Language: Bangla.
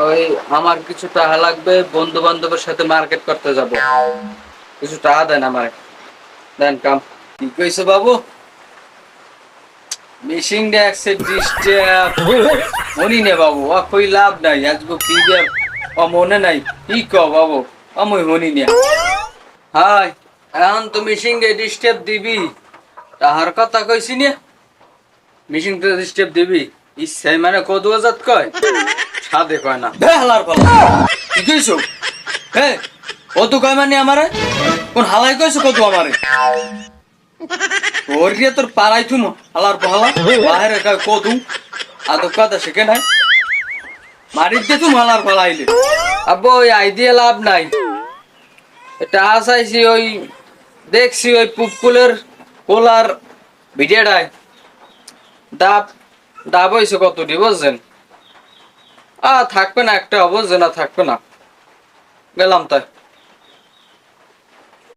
ওই আমার কিছু টাকা লাগবে বন্ধু বান্ধবের সাথে মার্কেট করতে যাব কিছু টাকা দেন আমার দেন কাম কি কইছো বাবু মিশিং ডেক্সে ডিস্টার্ব মনি নে বাবু ও কই লাভ নাই আজকে কি মনে নাই কি ক বাবু আমি হনি নে হাই এখন তো মিশিং ডে ডিস্টার্ব দিবি। তাহার কথা কইছি নে। মিশিং ডে ডিস্টার্ব দিবি। ইচ্ছে মানে কদু আজাদ কয়। সাদে কয় না। হালার পালা কি কইছো? হে কদু কয় মানে আমারে? কোন হালাই কইছো কদু আমারে? তোর গিয়ে তোর পাড়াই তুম হালার পালা বাহিরে কয় কদু। আদব কথা শিখে নাই। মারি দিয়ে তুমি হালার পালাইলে আব্বু ওই আইডিয়া লাভ নাই। এটা আসাইছি ওই দেখছি ওই পুপকুলের কোলার ভিডিওটায় ডাব ডাব হয়েছে কতটি বুঝছেন? আ, থাকবে না, একটা বুঝছে না থাকবে না। গেলাম তাই।